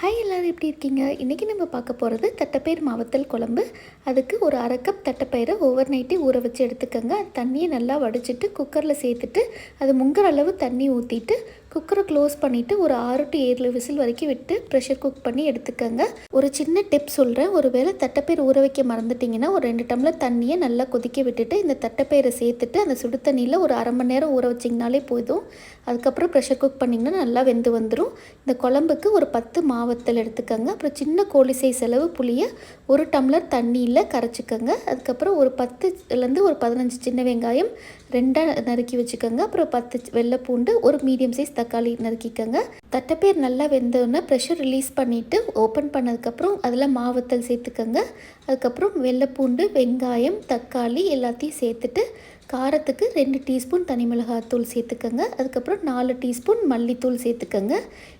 Hi எல்லோரும் எப்படி இருக்கீங்க? இன்றைக்கி நம்ம பார்க்க போகிறது தட்டைப்பயிர் மாவத்தல் குழம்பு. அதுக்கு ஒரு அரை கப் தட்டைப்பயிரை ஓவர் நைட்டே ஊற வச்சு எடுத்துக்கோங்க. தண்ணியை நல்லா வடிச்சிட்டு குக்கரில் சேர்த்துட்டு அது முங்குற அளவு தண்ணி ஊற்றிட்டு குக்கரை க்ளோஸ் பண்ணிவிட்டு ஒரு ஆறு டு ஏழு விசில் வரைக்கும் விட்டு ப்ரெஷர் குக் பண்ணி எடுத்துக்கோங்க. ஒரு சின்ன டிப் சொல்கிறேன் ஒரு வேளை தட்டைப்பயிர் ஊற வைக்க மறந்துட்டிங்கன்னா ஒரு ரெண்டு டம்ளர் தண்ணியை நல்லா கொதிக்க விட்டுட்டு இந்த தட்டைப்பயிரை சேர்த்துட்டு அந்த சுடு தண்ணியில் ஒரு அரை மணி நேரம் ஊற வச்சிங்கனாலே போதும். அதுக்கப்புறம் ப்ரெஷர் குக் பண்ணிங்கன்னா நல்லா வெந்து வந்துடும் இந்த குழம்புக்கு ஒரு பத்து மாவத்தல் எடுத்துக்கோங்க. அப்புறம் சின்ன கோழி சைஸ் அளவு புளியை ஒரு டம்ளர் தண்ணியில் கரைச்சிக்கோங்க. அதுக்கப்புறம் ஒரு பத்துலேருந்து ஒரு பதினஞ்சு சின்ன வெங்காயம் ரெண்டாக நறுக்கி வச்சுக்கோங்க. அப்புறம் பத்து வெள்ளை பூண்டு ஒரு மீடியம் சைஸ் தக்காளி நறுக்கிக்கோங்க. தட்டைப்பேர் நல்லா வெந்தோடனே ப்ரெஷர் ரிலீஸ் பண்ணிவிட்டு ஓப்பன் பண்ணதுக்கப்புறம் அதில் மாவத்தல் சேர்த்துக்கோங்க. அதுக்கப்புறம் வெள்ளைப்பூண்டு வெங்காயம் தக்காளி எல்லாத்தையும் சேர்த்துட்டு காரத்துக்கு ரெண்டு டீஸ்பூன் தனி மிளகாத்தூள் சேர்த்துக்கோங்க. அதுக்கப்புறம் நாலு டீஸ்பூன் மல்லித்தூள் சேர்த்துக்கோங்க.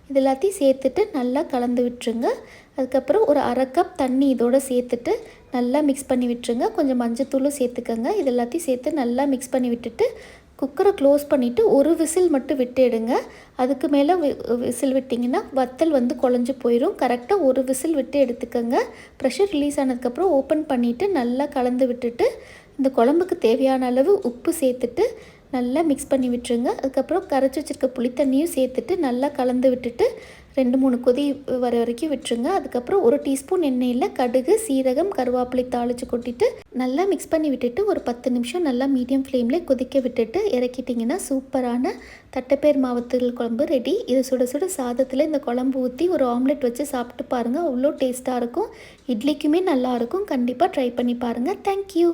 இது எல்லாத்தையும் சேர்த்துட்டு நல்லா கலந்து விட்டுருங்க. அதுக்கப்புறம் ஒரு அரை கப் தண்ணி இதோடு சேர்த்துட்டு நல்லா மிக்ஸ் பண்ணி விட்டுருங்க. கொஞ்சம் மஞ்சத்தூளும் சேர்த்துக்கோங்க. இது எல்லாத்தையும் சேர்த்து நல்லா மிக்ஸ் பண்ணி விட்டுட்டு குக்கரை க்ளோஸ் பண்ணிவிட்டு ஒரு விசில் மட்டும் விட்டு எடுங்க அதுக்கு மேலே விசில் விட்டிங்கன்னா வத்தல் வந்து குழஞ்சி போயிடும் கரெக்டாக ஒரு விசில் விட்டு எடுத்துக்கோங்க. ப்ரெஷர் ரிலீஸ் ஆனதுக்கப்புறம் ஓப்பன் பண்ணிவிட்டு நல்லா கலந்து விட்டுட்டு இந்த குழம்புக்கு தேவையான அளவு உப்பு சேர்த்துட்டு நல்லா மிக்ஸ் பண்ணி விட்டுருங்க. அதுக்கப்புறம் கரைச்சி வச்சுருக்க புளித்தண்ணியும் சேர்த்துட்டு நல்லா கலந்து விட்டுட்டு ரெண்டு மூணு கொதி வர வரைக்கும் விட்டுருங்க. அதுக்கப்புறம் ஒரு டீஸ்பூன் எண்ணெயில் கடுகு சீரகம் கருவேப்பிலை தாளித்து கொட்டிட்டு நல்லா மிக்ஸ் பண்ணி விட்டுட்டு ஒரு பத்து நிமிஷம் நல்லா மீடியம் ஃப்ளேமில் கொதிக்க விட்டுட்டு இறக்கிட்டிங்கன்னா சூப்பரான தட்டைப்பேர் மாவத்துகள் குழம்பு ரெடி இது சுட சுட சாதத்தில் இந்த குழம்பு ஊற்றி ஒரு ஆம்லெட் வச்சு சாப்பிட்டு பாருங்கள் அவ்வளோ டேஸ்ட்டாக இருக்கும். இட்லிக்குமே நல்லாயிருக்கும் கண்டிப்பாக ட்ரை பண்ணி பாருங்கள் தேங்க்யூ